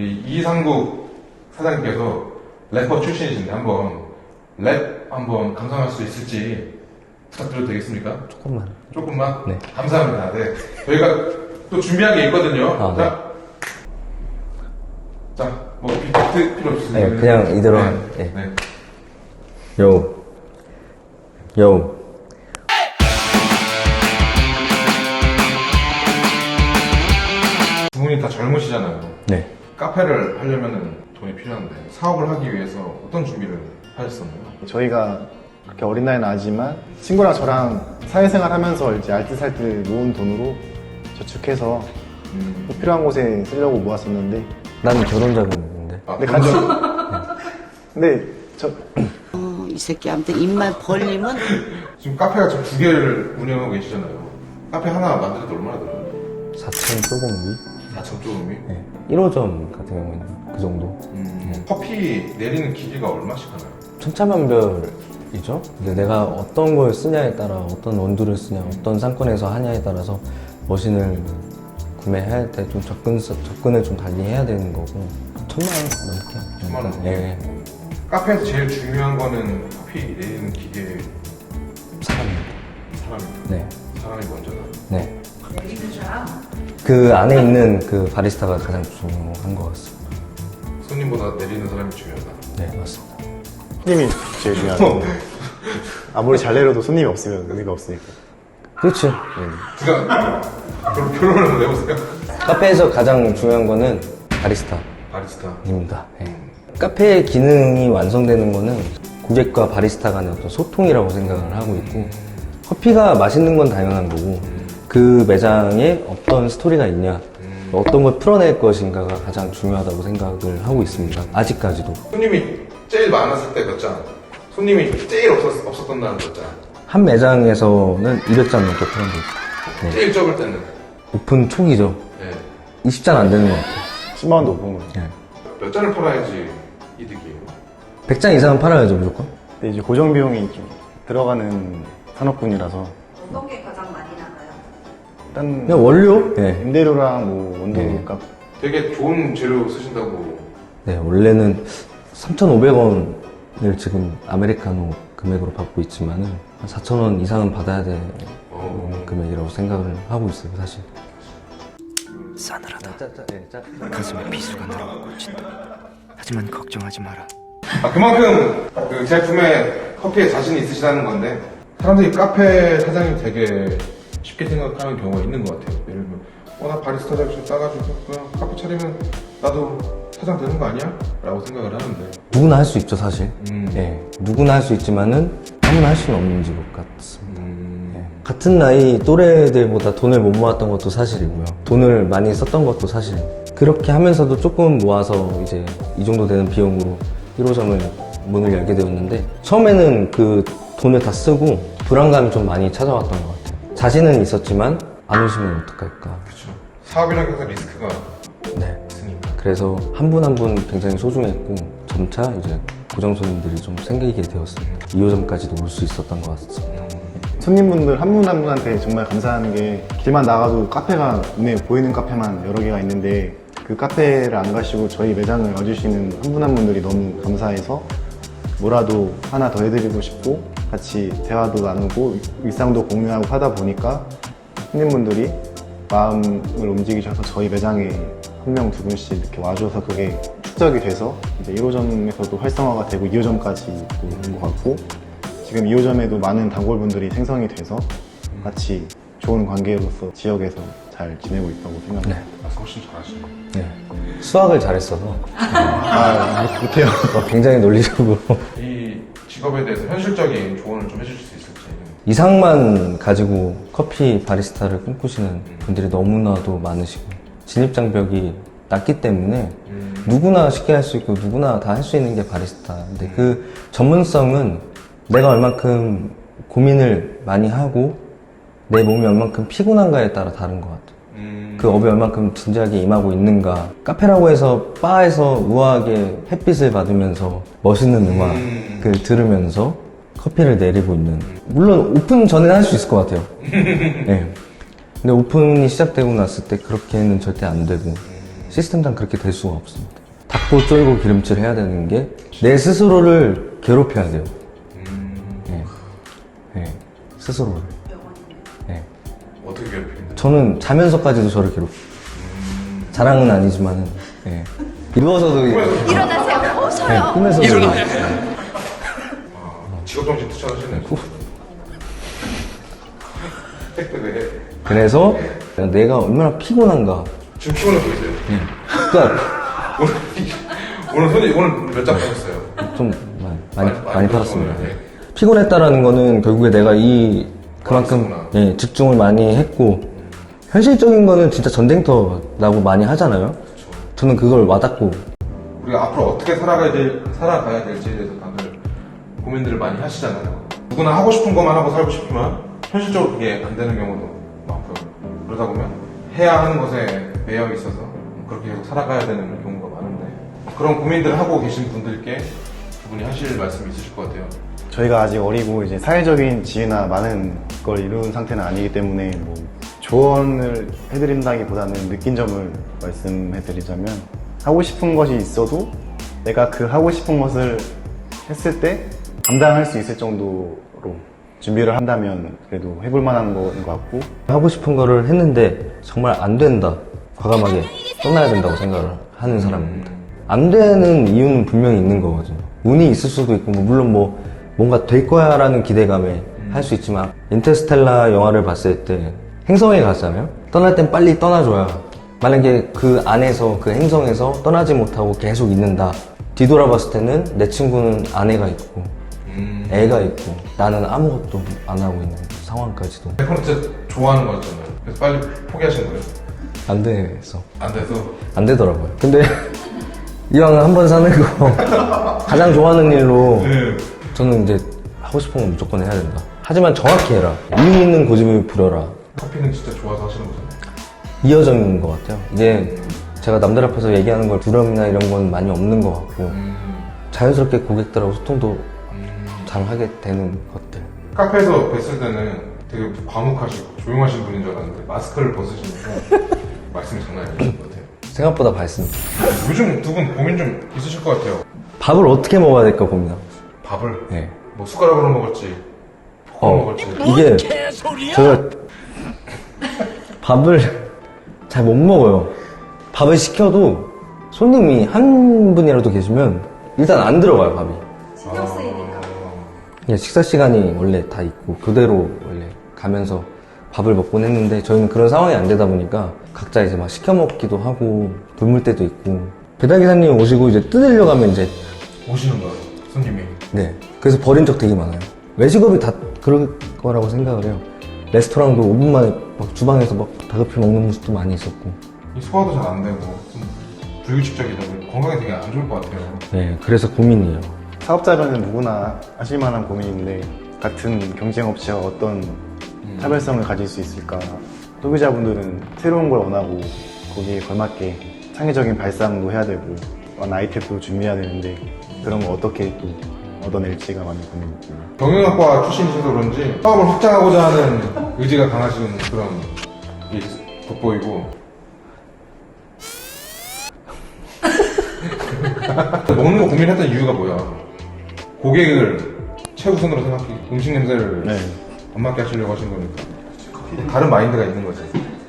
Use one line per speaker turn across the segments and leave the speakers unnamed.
우리 이상국 사장님께서 래퍼 출신이신데 한번 랩 한번 감상할 수 있을지 부탁드려도 되겠습니까?
조금만.
조금만?
네.
감사합니다. 네. 저희가 또 준비한 게 있거든요.
아,
자, 자, 뭐 비트 필요 없으시면
네, 그냥 이대로
네.
한- 네.
네.
요. 요.
두 분이 다 젊으시잖아요.
네.
카페를 하려면 돈이 필요한데 사업을 하기 위해서 어떤 준비를 하셨었나요?
저희가 그렇게 어린 나이는 아니지만 친구랑 저랑 사회생활 하면서 이제 알뜰살뜰 모은 돈으로 저축해서
음,
꼭 필요한 곳에 쓰려고 모았었는데
나는 결혼 자금 있는데.
아,
근데 가정 근데 저
어, 이 새끼 아무튼 입만 벌리면
지금 카페가 지금 두 개를 운영하고 계시잖아요. 카페 하나 만드는데 얼마나 들어요?
4천 조금 위?
4천 조금이?
네. 1호점 같은 경우에는 그 정도.
음, 커피 내리는 기계가 얼마씩 하나요?
천차만별이죠. 근데 내가 어떤 걸 쓰냐에 따라 어떤 원두를 쓰냐, 어떤 상권에서 하냐에 따라서 머신을 구매할 때 좀 접근 접근을 좀 달리 해야 되는 거고 천만 원 넘게.
천만 원?
예.
카페에서 제일 중요한 거는 커피 내리는 기계
사람입니다.
사람입니다.
네.
사람이 먼저다.
네. 그 안에 있는 그 바리스타가 가장 중요한 것 같습니다.
손님보다 내리는 사람이 중요하다.
네, 맞습니다.
손님이 제일 중요하죠. 아무리 잘 내려도 손님이 없으면 의미가 없으니까.
그렇죠.
제가 그럼 결론을 한번 내보세요.
카페에서 가장 중요한 거는 바리스타입니다.
바리스타.
예. 카페의 기능이 완성되는 거는 고객과 바리스타 간의 어떤 소통이라고 생각을 하고 있고 커피가 맛있는 건 당연한 거고 그 매장에 어떤 스토리가 있냐 어떤 걸 풀어낼 것인가가 가장 중요하다고 생각을 하고 있습니다. 아직까지도.
손님이 제일 많았을 때 몇 잔? 손님이 제일 없었, 없었던 날은 몇 잔?
한 매장에서는 200잔 넘게 풀은 거죠. 네.
제일 적을 때는?
오픈 초기죠.
네.
20잔 안 되는 것 같아요.
10만 원도 못본 거죠.
예.
몇 잔을 팔아야지 이득이에요?
100잔 이상은 팔아야죠, 무조건.
근데 이제 고정 비용이 좀 들어가는 산업군이라서
어떤 게?
일단
그냥 원료? 네.
임대료랑 뭐 원두
네.
값
되게 좋은 재료 쓰신다고
네, 원래는 3,500원을 지금 아메리카노 금액으로 받고 있지만은 한 4,000원 이상은 받아야 되는
어.
금액이라고 생각을 하고 있어요, 사실.
싸늘하다.
네,
가슴에 비수가 날아가 꽂힌다. 하지만 걱정하지 마라.
아, 그만큼 그 제품에 커피에 자신이 있으시다는 건데 사람들이 카페 사장님 되게 쉽게 생각하는 경우가 있는 것 같아요. 예를 들면 어, 나 바리스타 자격증 따가지고 그냥 카페 차리면 나도 사장 되는 거 아니야? 라고 생각을 하는데
누구나 할 수 있죠, 사실.
음.
네, 누구나 할 수 있지만은 아무나 할 수는 없는 직업 같습니다.
음,
네. 같은 나이 또래들보다 돈을 못 모았던 것도 사실이고요. 돈을 많이 썼던 것도 사실. 그렇게 하면서도 조금 모아서 이제 이 정도 되는 비용으로 1호점을 문을 열게 되었는데 처음에는 그 돈을 다 쓰고 불안감이 좀 많이 찾아왔던 것 같아요. 자신은 있었지만 안 오시면 어떡할까.
그렇죠. 사업이라는 게 항상 리스크가
네.
있으니까.
그래서 한 분 한 분 굉장히 소중했고 점차 이제 고정 손님들이 좀 생기게 되었습니다. 2호점까지도 올 수 있었던 것 같습니다.
손님분들 한 분 한 분한테 정말 감사한 게 길만 나가도 카페가 눈에 보이는 카페만 여러 개가 있는데 그 카페를 안 가시고 저희 매장을 와주시는 한 분 한 분들이 너무 감사해서 뭐라도 하나 더 해드리고 싶고 같이 대화도 나누고 일상도 공유하고 하다 보니까 손님분들이 마음을 움직이셔서 저희 매장에 한 명 두 분씩 이렇게 와줘서 그게 축적이 돼서 이제 1호점에서도 활성화가 되고 2호점까지 온것 같고 지금 2호점에도 많은 단골분들이 생성이 돼서 같이 좋은 관계로서 지역에서 잘 지내고 있다고 생각합니다.
아, 훨씬 잘하시네.
네. 수학을 잘했어서
아, 못- 못해요.
어, 굉장히 논리적으로
이 직업에 대해서 현실적인 조언을 좀 해주실 수 있을지.
이상만 가지고 커피 바리스타를 꿈꾸시는 분들이 너무나도 많으시고 진입장벽이 낮기 때문에 누구나 쉽게 할 수 있고 누구나 다 할 수 있는 게 바리스타. 근데 그 전문성은 내가 얼만큼 고민을 많이 하고 내 몸이 얼만큼 피곤한가에 따라 다른 것 같아요.
음,
그 업에 얼만큼 진지하게 임하고 있는가. 카페라고 해서 바에서 우아하게 햇빛을 받으면서 멋있는 음악을 들으면서 커피를 내리고 있는. 물론 오픈 전에는 할 수 있을 것 같아요. 네. 근데 오픈이 시작되고 났을 때 그렇게는 절대 안 되고 시스템상 그렇게 될 수가 없습니다. 닦고 쫄고 기름칠 해야 되는 게 내 스스로를 괴롭혀야 돼요. 네. 네. 스스로를. 네.
어떻게 괴롭히는데?
저는 자면서까지도 저를 괴롭혀. 자랑은 아니지만은, 예. 이루어서도. 일어나세요. 어 서요. 꿈에서도.
직업정신 투철하시네. 네.
그래서 내가 얼마나 피곤한가.
지금 피곤해 보이세요?
그러니까
오늘, 오늘 손이, 오늘 몇장 하셨어요?
좀 많이, 많이,
많이-
많이 팔았습니다.
팔았구나.
피곤했다라는 거는 결국에 내가 이 그만큼 예, 집중을 많이 했고 현실적인 거는 진짜 전쟁터라고 많이 하잖아요. 저는 그걸 와닿고
우리가 앞으로 어떻게 살아가야 될, 살아가야 될지에 대해서 다들 고민들을 많이 하시잖아요. 누구나 하고 싶은 것만 하고 살고 싶지만 현실적으로 그게 안 되는 경우도 많고요. 그러다 보면 해야 하는 것에 매여 있어서 그렇게 계속 살아가야 되는 경우가 많은데 그런 고민들을 하고 계신 분들께 두 분이 하실 말씀이 있으실 것 같아요.
저희가 아직 어리고 이제 사회적인 지위나 많은 걸 이룬 상태는 아니기 때문에 뭐 조언을 해드린다기보다는 느낀 점을 말씀해드리자면 하고 싶은 것이 있어도 내가 그 하고 싶은 것을 했을 때 감당할 수 있을 정도로 준비를 한다면 그래도 해볼 만한 거인 것 같고
하고 싶은 거를 했는데 정말 안 된다. 과감하게 떠나야 된다고 생각을 하는 사람입니다. 안 되는 이유는 분명히 있는 거거든요. 운이 있을 수도 있고, 뭐 물론 뭐 뭔가 될 거야 라는 기대감에 할 수 있지만, 인터스텔라 영화를 봤을 때 행성에 갔잖아요? 떠날 땐 빨리 떠나줘야. 만약에 그 안에서, 그 행성에서 떠나지 못하고 계속 있는다. 뒤돌아봤을 때는 내 친구는 아내가 있고, 애가 있고, 나는 아무것도 안 하고 있는 상황까지도.
그럼 진짜 좋아하는 거였잖아요. 그래서 빨리 포기하신 거예요.
안 돼서.
안 돼서
안 되더라고요. 근데 이왕 한 번 사는 거 가장 좋아하는 일로
네.
저는 이제 하고 싶은 건 무조건 해야 된다. 하지만 정확히 해라. 이유 있는 고집을 부려라.
커피는 진짜 좋아서 하시는 거잖아요.
이어져있는 것 같아요. 이게 제가 남들 앞에서 얘기하는 걸 두려움이나 이런 건 많이 없는 것 같고
음.
자연스럽게 고객들하고 소통도 잘 하게 되는 것들.
카페에서 뵀을 때는 되게 과묵하시고 조용하신 분인 줄 알았는데 마스크를 벗으시면서 말씀이 장난이 아니신 것 같아요.
생각보다 밝습니다.
요즘 두 분 고민 좀 있으실 것 같아요.
밥을 어떻게 먹어야 될까 봅니다.
밥을
네.
뭐 숟가락으로 먹을지 포크로
어,
먹을지
이게 제가 밥을 잘 못 먹어요. 밥을 시켜도 손님이 한 분이라도 계시면 일단 안 들어가요, 밥이.
신경 쓰이니까.
그냥 식사 시간이 원래 다 있고 그대로 원래 가면서 밥을 먹곤 했는데 저희는 그런 상황이 안 되다 보니까 각자 이제 막 시켜 먹기도 하고 굶을 때도 있고 배달 기사님 오시고 이제 뜯으려고 하면 이제
오시는 거예요 손님이
네. 그래서 버린 적 되게 많아요. 외식업이 다 그럴 거라고 생각을 해요. 레스토랑도 5분 만에 막 주방에서 막 다급히 먹는 모습도 많이 있었고.
이 소화도 잘 안 되고 좀 불규칙적이다 보니 건강에 되게 안 좋을 것 같아요.
네. 그래서 고민이에요.
사업자라면 누구나 하실 만한 고민인데 같은 경쟁 업체가 어떤 차별성을 가질 수 있을까 소비자분들은 새로운 걸 원하고 거기에 걸맞게 창의적인 발상도 해야 되고 완 아이템도 준비해야 되는데 그런 거 어떻게 또 얻어낼지가 많은 고민입니다
경영학과 출신이셔서 그런지 사업을 확장하고자 하는 의지가 강하신 그런 게 돋보이고 먹는 거 고민했던 이유가 뭐야? 고객을 최우선으로 생각해 음식 냄새를
네.
안 맡게 하시려고 하신 거니까 다른 마인드가 있는 거지.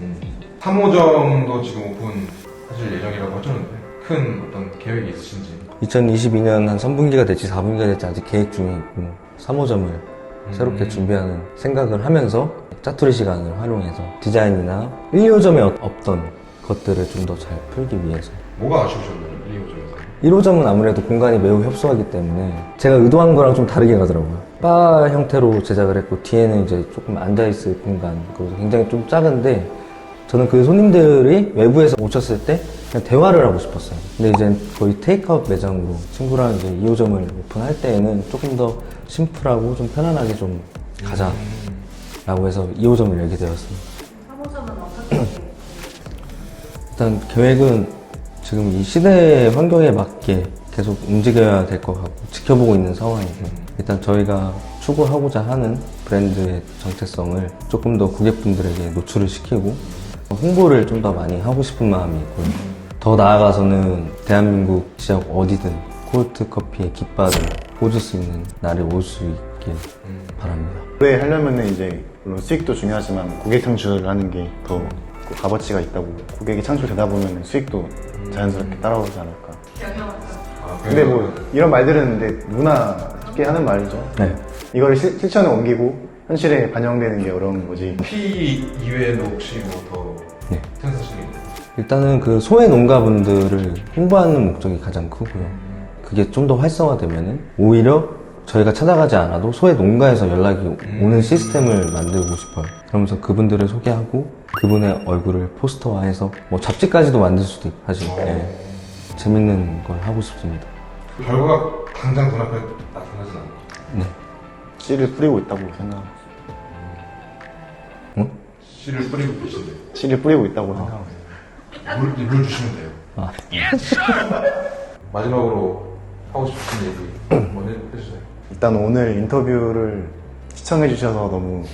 음. 3호점도 지금 오픈하실 예정이라고 하셨는데 큰 어떤 계획이 있으신지
2022년 한 3분기가 될지 4분기가 될지 아직 계획 중에 있고 3호점을 새롭게 준비하는 생각을 하면서 짜투리 시간을 활용해서 디자인이나 1, 2호점에 없던 것들을 좀 더 잘 풀기 위해서
뭐가 아쉬우셨나요? 2호점에서?
1호점은 아무래도 공간이 매우 협소하기 때문에 제가 의도한 거랑 좀 다르게 가더라고요. 바 형태로 제작을 했고 뒤에는 이제 조금 앉아있을 공간 그래서 굉장히 좀 작은데 저는 그 손님들이 외부에서 오셨을 때 그냥 대화를 하고 싶었어요. 근데 이제 거의 테이크아웃 매장으로 친구랑 이제 2호점을 오픈할 때에는 조금 더 심플하고 좀 편안하게 좀 가자 라고 해서 2호점을 열게 되었습니다.
3호점은 어떻게
일단 계획은 지금 이 시대 환경에 맞게 계속 움직여야 될 것 같고 지켜보고 있는 상황이고 일단 저희가 추구하고자 하는 브랜드의 정체성을 조금 더 고객분들에게 노출을 시키고 홍보를 좀 더 많이 하고 싶은 마음이 있고요. 더 나아가서는 대한민국 지역 어디든 콜트 커피의 깃발을 꽂을 수 있는 날이 올 수 있길 바랍니다.
오래 하려면은 이제 물론 수익도 중요하지만 고객 창출을 하는 게 더 값어치가 있다고 고객이 창출되다 보면 수익도 자연스럽게 따라오지 않을까
아,
근데 뭐 이런 말들은 근데 누구나 쉽게 하는 말이죠
네.
이걸 실, 실천에 옮기고 현실에 반영되는 게 어려운 거지
피 이외에도 혹시 뭐더
네. 일단은 그 소외 농가분들을 홍보하는 목적이 가장 크고요. 그게 좀 더 활성화되면은 오히려 저희가 찾아가지 않아도 소외 농가에서 연락이 오는 시스템을 만들고 싶어요. 그러면서 그분들을 소개하고 그분의 얼굴을 포스터화해서 뭐 잡지까지도 만들 수도 있고 사실 예. 재밌는 걸 하고 싶습니다.
그 결과가 당장 눈앞에 나타나진 않고
네.
씨를 뿌리고 있다고 생각하고
응?
씨를 뿌리고 계신데
씨를 뿌리고 있다고 생각하고
물, 물 주시면 돼요.
아.
마지막으로 하고 싶은 얘기 해- 해주세요.
일단 오늘 인터뷰를 시청해 주셔서 너무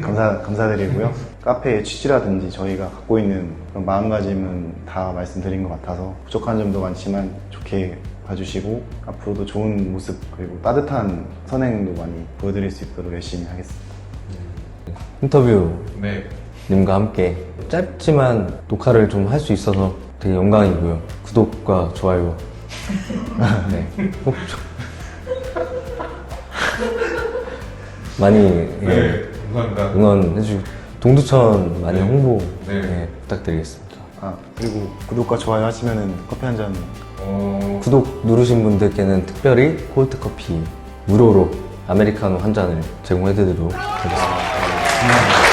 감사, 감사드리고요. 카페의 취지라든지 저희가 갖고 있는 그런 마음가짐은 다 말씀드린 것 같아서 부족한 점도 많지만 좋게 봐주시고 앞으로도 좋은 모습 그리고 따뜻한 선행도 많이 보여드릴 수 있도록 열심히 하겠습니다.
인터뷰
네.
님과 함께 짧지만 녹화를 좀 할 수 있어서 되게 영광이고요. 구독과 좋아요. 네. 꼭 좀- 많이 예,
네. 감사합니다.
응원해주고 동두천 많이
네.
홍보
네.
예, 부탁드리겠습니다.
아 그리고 구독과 좋아요 하시면은 커피 한 잔
어,
구독 누르신 분들께는 특별히 콜드 커피 무료로 아메리카노 한 잔을 제공해드리도록 하겠습니다.
우리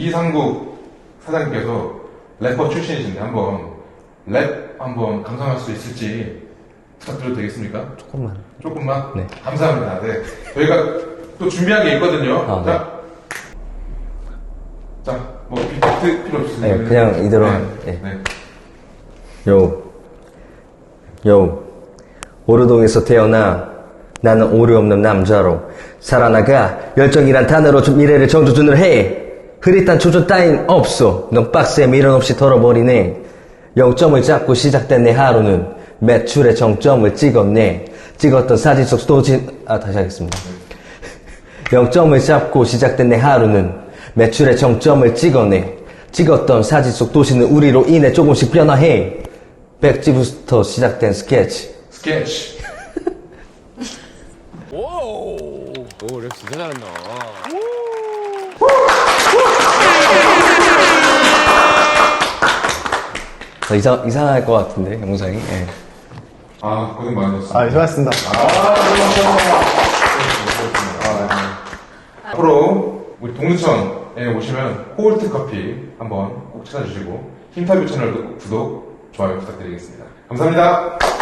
이상국 사장님께서 래퍼 출신이신데 한번 랩 한번 감상할 수 있을지 부탁드려도 되겠습니까?
조금만.
조금만?
네.
감사합니다. 네. 저희가 또 준비한 게 있거든요.
아,
자. 자, 뭐, 비트 필요 없으니까.
네, 그냥 이대로
네.
한- 네.
네.
요, 요, 오르동에서 태어나 나는 오류 없는 남자로 살아나가 열정이란 단어로 좀 미래를 정조준을 해 흐릿한 조준 따윈 없어 넌 박스에 미련 없이 털어버리네. 0점을 잡고 시작된 내 하루는 매출의 정점을 찍었네. 찍었던 사진 속 도진 아 다시 하겠습니다. 0점을 잡고 시작된 내 하루는 매출의 정점을 찍어내 찍었던 사진 속 도시는 우리로 인해 조금씩 변화해. 백지부터 시작된 스케치.
스케치.
오랩 진짜 잘한다
더 이상, 이상할 것 같은데 영상이 예.
아, 고생 많으셨습니다.
아 수고하셨습니다.
앞으로 우리 동두천에 오시면 코울트 커피 한번 꼭 찾아주시고 인터뷰 채널도 꼭 구독, 좋아요 부탁드리겠습니다. 감사합니다.